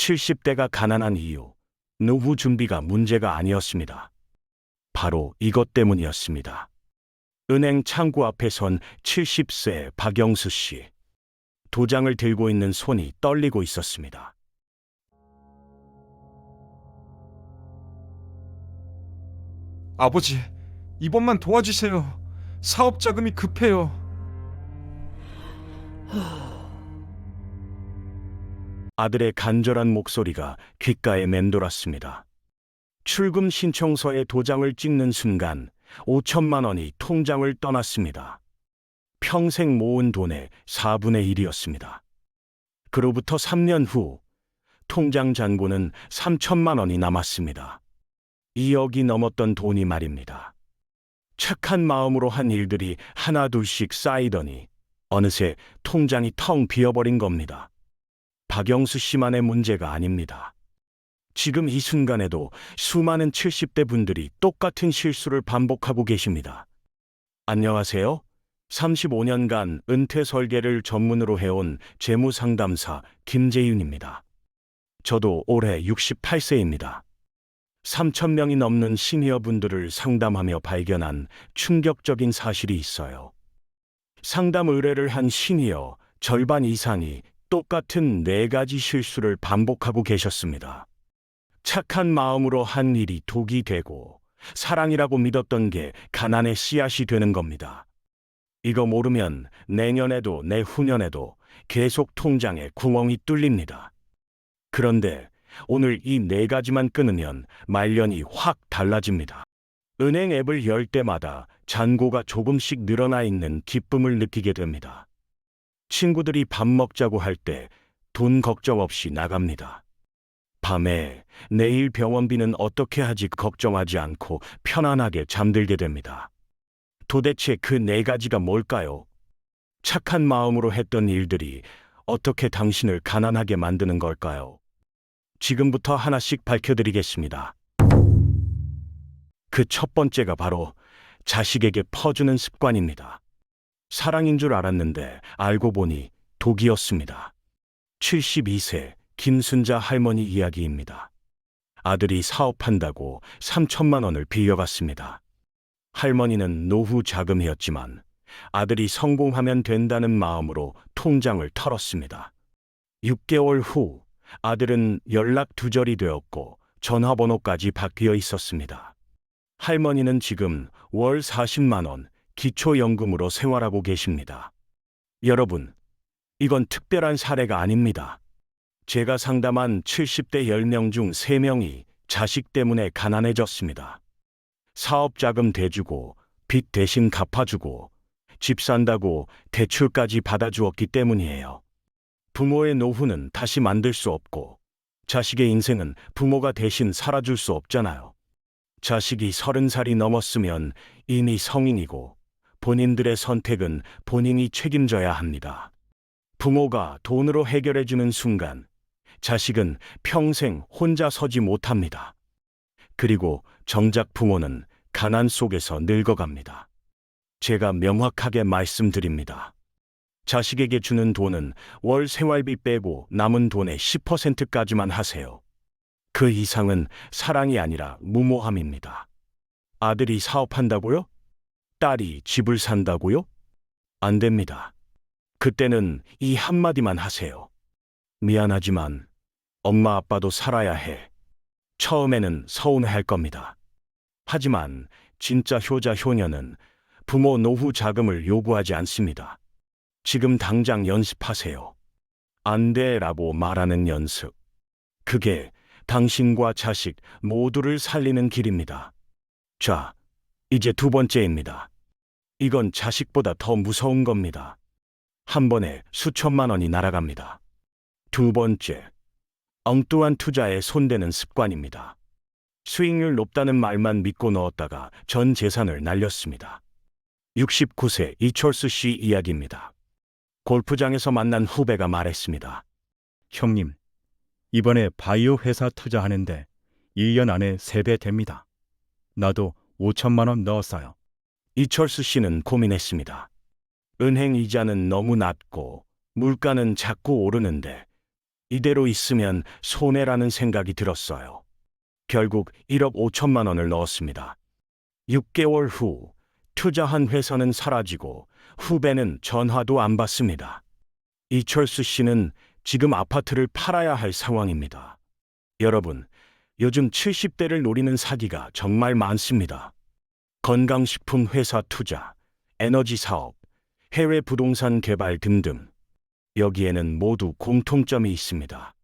70대가 가난한 이유, 노후 준비가 문제가 아니었습니다. 바로 이것 때문이었습니다. 은행 창구 앞에 선 70세 박영수 씨. 도장을 들고 있는 손이 떨리고 있었습니다. 아버지, 이번만 도와주세요. 사업 자금이 급해요. 아들의 간절한 목소리가 귓가에 맴돌았습니다. 출금 신청서에 도장을 찍는 순간 5천만 원이 통장을 떠났습니다. 평생 모은 돈의 4분의 1이었습니다. 그로부터 3년 후 통장 잔고는 3천만 원이 남았습니다. 2억이 넘었던 돈이 말입니다. 착한 마음으로 한 일들이 하나둘씩 쌓이더니 어느새 통장이 텅 비어버린 겁니다. 박영수 씨만의 문제가 아닙니다. 지금 이 순간에도 수많은 70대 분들이 똑같은 실수를 반복하고 계십니다. 안녕하세요. 35년간 은퇴 설계를 전문으로 해온 재무상담사 김재윤입니다. 저도 올해 68세입니다. 3천 명이 넘는 시니어 분들을 상담하며 발견한 충격적인 사실이 있어요. 상담 의뢰를 한 시니어 절반 이상이 똑같은 네 가지 실수를 반복하고 계셨습니다. 착한 마음으로 한 일이 독이 되고 사랑이라고 믿었던 게 가난의 씨앗이 되는 겁니다. 이거 모르면 내년에도 내후년에도 계속 통장에 구멍이 뚫립니다. 그런데 오늘 이 네 가지만 끊으면 말년이 확 달라집니다. 은행 앱을 열 때마다 잔고가 조금씩 늘어나 있는 기쁨을 느끼게 됩니다. 친구들이 밥 먹자고 할 때 돈 걱정 없이 나갑니다. 밤에 내일 병원비는 어떻게 하지 걱정하지 않고 편안하게 잠들게 됩니다. 도대체 그 네 가지가 뭘까요? 착한 마음으로 했던 일들이 어떻게 당신을 가난하게 만드는 걸까요? 지금부터 하나씩 밝혀드리겠습니다. 그 첫 번째가 바로 자식에게 퍼주는 습관입니다. 사랑인 줄 알았는데 알고 보니 독이었습니다. 72세 김순자 할머니 이야기입니다. 아들이 사업한다고 3천만 원을 빌려갔습니다. 할머니는 노후 자금이었지만 아들이 성공하면 된다는 마음으로 통장을 털었습니다. 6개월 후 아들은 연락 두절이 되었고 전화번호까지 바뀌어 있었습니다. 할머니는 지금 월 40만 원 기초연금으로 생활하고 계십니다. 여러분, 이건 특별한 사례가 아닙니다. 제가 상담한 70대 10명 중 3명이 자식 때문에 가난해졌습니다. 사업 자금 대주고 빚 대신 갚아주고 집 산다고 대출까지 받아주었기 때문이에요. 부모의 노후는 다시 만들 수 없고 자식의 인생은 부모가 대신 살아줄 수 없잖아요. 자식이 서른 살이 넘었으면 이미 성인이고 본인들의 선택은 본인이 책임져야 합니다. 부모가 돈으로 해결해주는 순간 자식은 평생 혼자 서지 못합니다. 그리고 정작 부모는 가난 속에서 늙어갑니다. 제가 명확하게 말씀드립니다. 자식에게 주는 돈은 월 생활비 빼고 남은 돈의 10%까지만 하세요. 그 이상은 사랑이 아니라 무모함입니다. 아들이 사업한다고요? 딸이 집을 산다고요? 안 됩니다. 그때는 이 한마디만 하세요. 미안하지만 엄마 아빠도 살아야 해. 처음에는 서운해할 겁니다. 하지만 진짜 효자 효녀는 부모 노후 자금을 요구하지 않습니다. 지금 당장 연습하세요. 안 돼 라고 말하는 연습. 그게 당신과 자식 모두를 살리는 길입니다. 자, 이제 두 번째입니다. 이건 자식보다 더 무서운 겁니다. 한 번에 수천만 원이 날아갑니다. 두 번째, 엉뚱한 투자에 손대는 습관입니다. 수익률 높다는 말만 믿고 넣었다가 전 재산을 날렸습니다. 69세 이철수 씨 이야기입니다. 골프장에서 만난 후배가 말했습니다. 형님, 이번에 바이오 회사 투자하는데 1년 안에 3배 됩니다. 나도 5천만 원 넣었어요. 이철수 씨는 고민했습니다. 은행 이자는 너무 낮고 물가는 자꾸 오르는데 이대로 있으면 손해라는 생각이 들었어요. 결국 1억 5천만 원을 넣었습니다. 6개월 후 투자한 회사는 사라지고 후배는 전화도 안 받습니다. 이철수 씨는 지금 아파트를 팔아야 할 상황입니다. 여러분, 요즘 70대를 노리는 사기가 정말 많습니다. 건강식품 회사 투자, 에너지 사업, 해외 부동산 개발 등등. 여기에는 모두 공통점이 있습니다.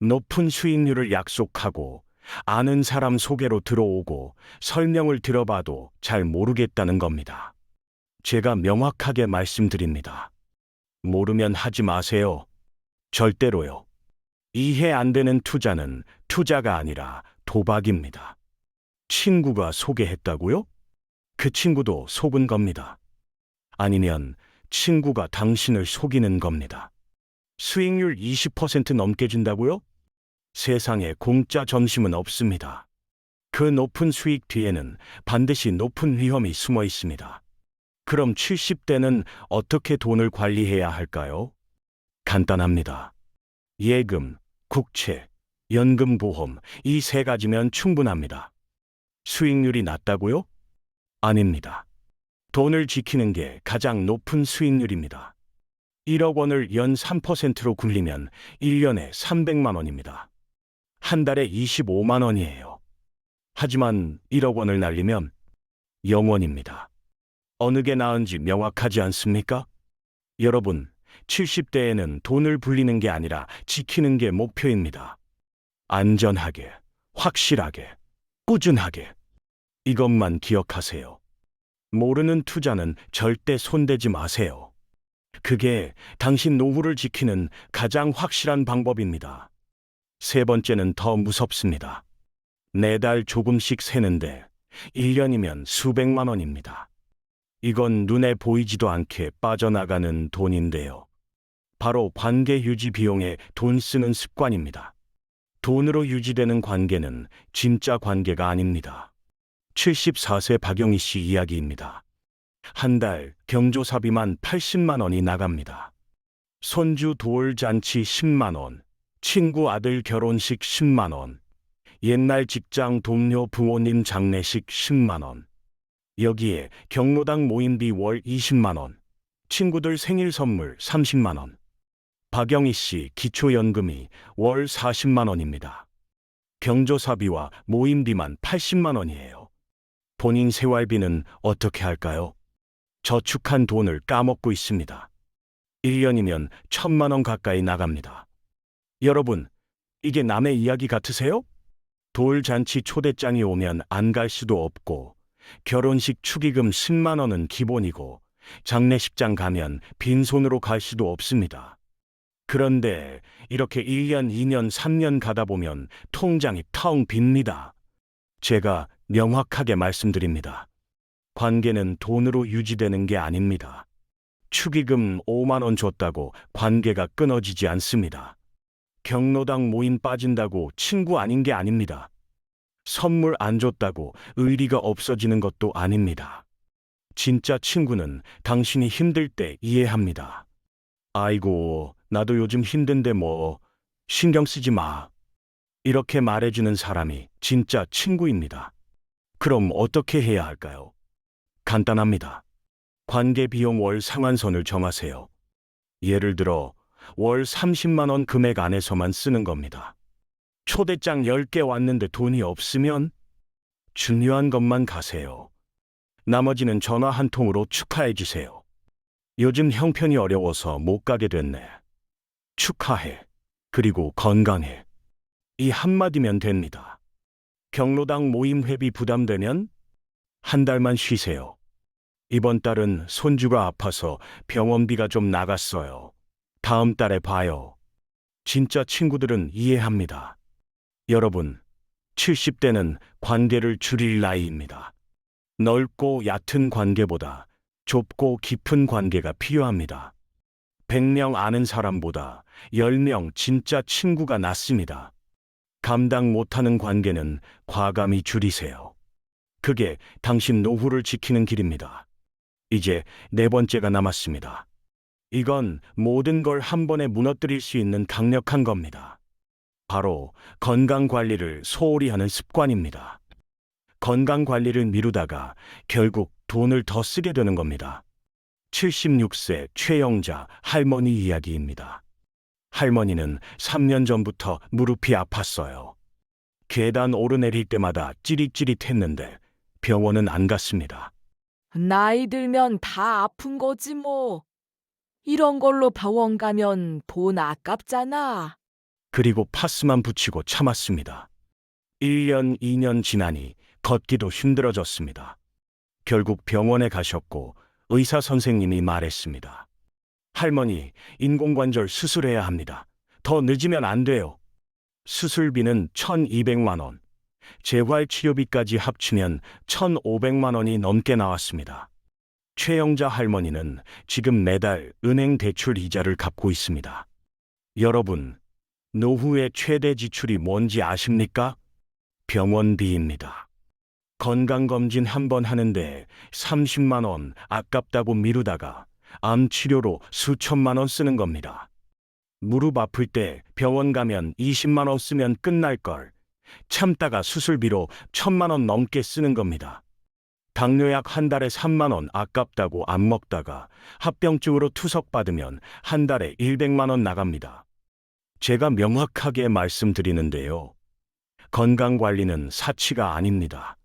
높은 수익률을 약속하고 아는 사람 소개로 들어오고 설명을 들어봐도 잘 모르겠다는 겁니다. 제가 명확하게 말씀드립니다. 모르면 하지 마세요. 절대로요. 이해 안 되는 투자는 투자가 아니라 도박입니다. 친구가 소개했다고요? 그 친구도 속은 겁니다. 아니면 친구가 당신을 속이는 겁니다. 수익률 20% 넘게 준다고요? 세상에 공짜 점심은 없습니다. 그 높은 수익 뒤에는 반드시 높은 위험이 숨어 있습니다. 그럼 70대는 어떻게 돈을 관리해야 할까요? 간단합니다. 예금, 국채, 연금보험 이 세 가지면 충분합니다. 수익률이 낮다고요? 아닙니다. 돈을 지키는 게 가장 높은 수익률입니다. 1억 원을 연 3%로 굴리면 1년에 300만 원입니다. 한 달에 25만 원이에요. 하지만 1억 원을 날리면 영원입니다. 어느 게 나은지 명확하지 않습니까? 여러분, 70대에는 돈을 불리는 게 아니라 지키는 게 목표입니다. 안전하게, 확실하게, 꾸준하게. 이것만 기억하세요. 모르는 투자는 절대 손대지 마세요. 그게 당신 노후를 지키는 가장 확실한 방법입니다. 세 번째는 더 무섭습니다. 매달 조금씩 세는데 1년이면 수백만 원입니다. 이건 눈에 보이지도 않게 빠져나가는 돈인데요. 바로 관계 유지 비용에 돈 쓰는 습관입니다. 돈으로 유지되는 관계는 진짜 관계가 아닙니다. 74세 박영희 씨 이야기입니다. 한 달 경조사비만 80만 원이 나갑니다. 손주 도울 잔치 10만 원, 친구 아들 결혼식 10만 원, 옛날 직장 동료 부모님 장례식 10만 원. 여기에 경로당 모임비 월 20만 원, 친구들 생일 선물 30만 원. 박영희 씨 기초연금이 월 40만 원입니다. 경조사비와 모임비만 80만 원이에요. 본인 생활비는 어떻게 할까요? 저축한 돈을 까먹고 있습니다. 1년이면 천만 원 가까이 나갑니다. 여러분, 이게 남의 이야기 같으세요? 돌잔치 초대장이 오면 안 갈 수도 없고, 결혼식 축의금 10만 원은 기본이고, 장례식장 가면 빈손으로 갈 수도 없습니다. 그런데 이렇게 1년, 2년, 3년 가다 보면 통장이 텅 빕니다. 제가 명확하게 말씀드립니다. 관계는 돈으로 유지되는 게 아닙니다. 축의금 5만 원 줬다고 관계가 끊어지지 않습니다. 경로당 모임 빠진다고 친구 아닌 게 아닙니다. 선물 안 줬다고 의리가 없어지는 것도 아닙니다. 진짜 친구는 당신이 힘들 때 이해합니다. 아이고, 나도 요즘 힘든데 뭐, 신경 쓰지 마. 이렇게 말해주는 사람이 진짜 친구입니다. 그럼 어떻게 해야 할까요? 간단합니다. 관계 비용 월 상한선을 정하세요. 예를 들어, 월 30만 원 금액 안에서만 쓰는 겁니다. 초대장 10개 왔는데 돈이 없으면 중요한 것만 가세요. 나머지는 전화 한 통으로 축하해 주세요. 요즘 형편이 어려워서 못 가게 됐네. 축하해. 그리고 건강해. 이 한마디면 됩니다. 경로당 모임 회비 부담되면 한 달만 쉬세요. 이번 달은 손주가 아파서 병원비가 좀 나갔어요. 다음 달에 봐요. 진짜 친구들은 이해합니다. 여러분, 70대는 관계를 줄일 나이입니다. 넓고 얕은 관계보다 좁고 깊은 관계가 필요합니다. 100명 아는 사람보다 10명 진짜 친구가 낫습니다. 감당 못하는 관계는 과감히 줄이세요. 그게 당신 노후를 지키는 길입니다. 이제 네 번째가 남았습니다. 이건 모든 걸 한 번에 무너뜨릴 수 있는 강력한 겁니다. 바로 건강 관리를 소홀히 하는 습관입니다. 건강 관리를 미루다가 결국 돈을 더 쓰게 되는 겁니다. 76세 최영자 할머니 이야기입니다. 할머니는 3년 전부터 무릎이 아팠어요. 계단 오르내릴 때마다 찌릿찌릿했는데 병원은 안 갔습니다. 나이 들면 다 아픈 거지 뭐. 이런 걸로 병원 가면 돈 아깝잖아. 그리고 파스만 붙이고 참았습니다. 1년, 2년 지나니 걷기도 힘들어졌습니다. 결국 병원에 가셨고 의사 선생님이 말했습니다. 할머니, 인공관절 수술해야 합니다. 더 늦으면 안 돼요. 수술비는 1200만 원. 재활 치료비까지 합치면 1500만 원이 넘게 나왔습니다. 최영자 할머니는 지금 매달 은행 대출 이자를 갚고 있습니다. 여러분, 노후의 최대 지출이 뭔지 아십니까? 병원비입니다. 건강검진 한 번 하는데 30만 원 아깝다고 미루다가 암 치료로 수천만 원 쓰는 겁니다. 무릎 아플 때 병원 가면 20만 원 쓰면 끝날 걸. 참다가 수술비로 천만 원 넘게 쓰는 겁니다. 당뇨약 한 달에 3만 원 아깝다고 안 먹다가 합병증으로 투석 받으면 한 달에 100만 원 나갑니다. 제가 명확하게 말씀드리는데요. 건강 관리는 사치가 아닙니다.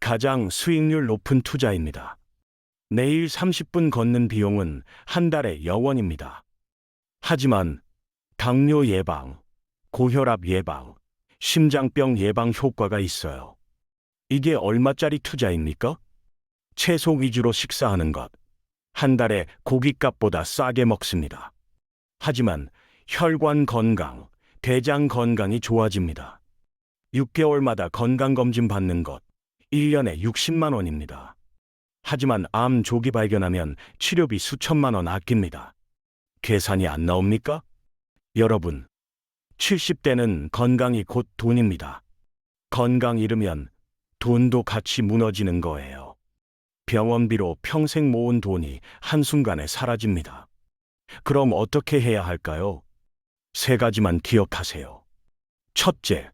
가장 수익률 높은 투자입니다. 내일 30분 걷는 비용은 한 달에 영원입니다. 하지만 당뇨 예방, 고혈압 예방, 심장병 예방 효과가 있어요. 이게 얼마짜리 투자입니까? 채소 위주로 식사하는 것. 한 달에 고깃값보다 싸게 먹습니다. 하지만 혈관 건강, 대장 건강이 좋아집니다. 6개월마다 건강검진 받는 것, 1년에 60만 원입니다. 하지만 암 조기 발견하면 치료비 수천만 원 아낍니다. 계산이 안 나옵니까? 여러분, 70대는 건강이 곧 돈입니다. 건강 잃으면 돈도 같이 무너지는 거예요. 병원비로 평생 모은 돈이 한순간에 사라집니다. 그럼 어떻게 해야 할까요? 세 가지만 기억하세요. 첫째,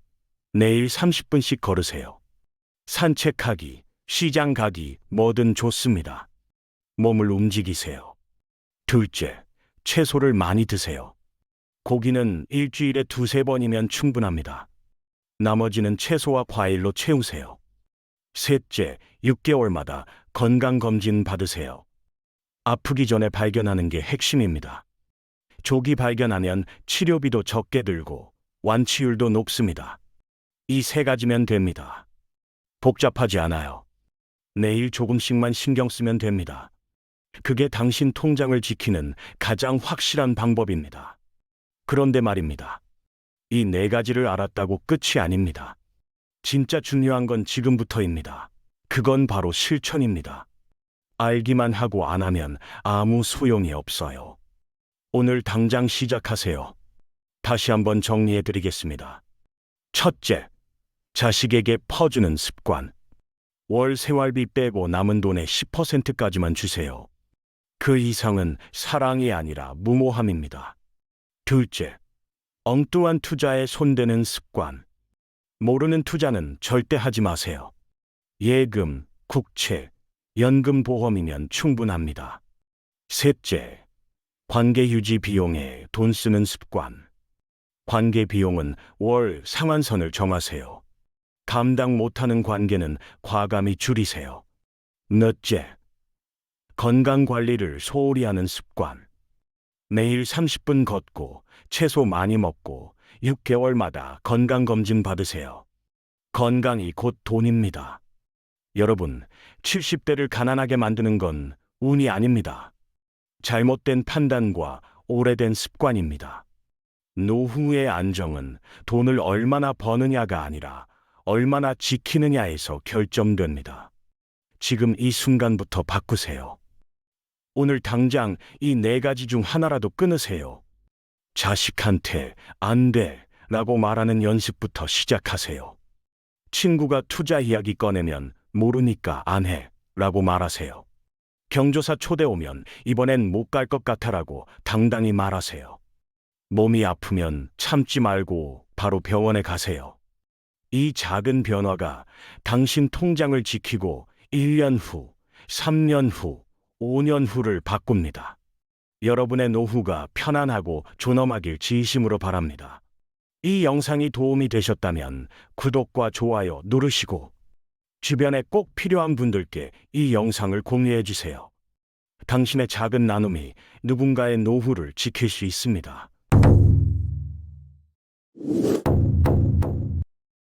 내일 30분씩 걸으세요. 산책하기, 시장 가기, 뭐든 좋습니다. 몸을 움직이세요. 둘째, 채소를 많이 드세요. 고기는 일주일에 두세 번이면 충분합니다. 나머지는 채소와 과일로 채우세요. 셋째, 6개월마다 건강검진 받으세요. 아프기 전에 발견하는 게 핵심입니다. 조기 발견하면 치료비도 적게 들고 완치율도 높습니다. 이 세 가지면 됩니다. 복잡하지 않아요. 내일 조금씩만 신경 쓰면 됩니다. 그게 당신 통장을 지키는 가장 확실한 방법입니다. 그런데 말입니다. 이 네 가지를 알았다고 끝이 아닙니다. 진짜 중요한 건 지금부터입니다. 그건 바로 실천입니다. 알기만 하고 안 하면 아무 소용이 없어요. 오늘 당장 시작하세요. 다시 한번 정리해 드리겠습니다. 첫째, 자식에게 퍼주는 습관. 월 생활비 빼고 남은 돈의 10%까지만 주세요. 그 이상은 사랑이 아니라 무모함입니다. 둘째, 엉뚱한 투자에 손대는 습관. 모르는 투자는 절대 하지 마세요. 예금, 국채, 연금 보험이면 충분합니다. 셋째, 관계 유지 비용에 돈 쓰는 습관. 관계 비용은 월 상한선을 정하세요. 감당 못하는 관계는 과감히 줄이세요. 넷째, 건강 관리를 소홀히 하는 습관. 매일 30분 걷고 채소 많이 먹고 6개월마다 건강검진 받으세요. 건강이 곧 돈입니다. 여러분, 70대를 가난하게 만드는 건 운이 아닙니다. 잘못된 판단과 오래된 습관입니다. 노후의 안정은 돈을 얼마나 버느냐가 아니라 얼마나 지키느냐에서 결정됩니다. 지금 이 순간부터 바꾸세요. 오늘 당장 이 네 가지 중 하나라도 끊으세요. 자식한테 안 돼. 라고 말하는 연습부터 시작하세요. 친구가 투자 이야기 꺼내면 모르니까 안 해. 라고 말하세요. 경조사 초대 오면 이번엔 못 갈 것 같아라고 당당히 말하세요. 몸이 아프면 참지 말고 바로 병원에 가세요. 이 작은 변화가 당신 통장을 지키고 1년 후, 3년 후, 5년 후를 바꿉니다. 여러분의 노후가 편안하고 존엄하길 진심으로 바랍니다. 이 영상이 도움이 되셨다면 구독과 좋아요 누르시고 주변에 꼭 필요한 분들께 이 영상을 공유해 주세요. 당신의 작은 나눔이 누군가의 노후를 지킬 수 있습니다.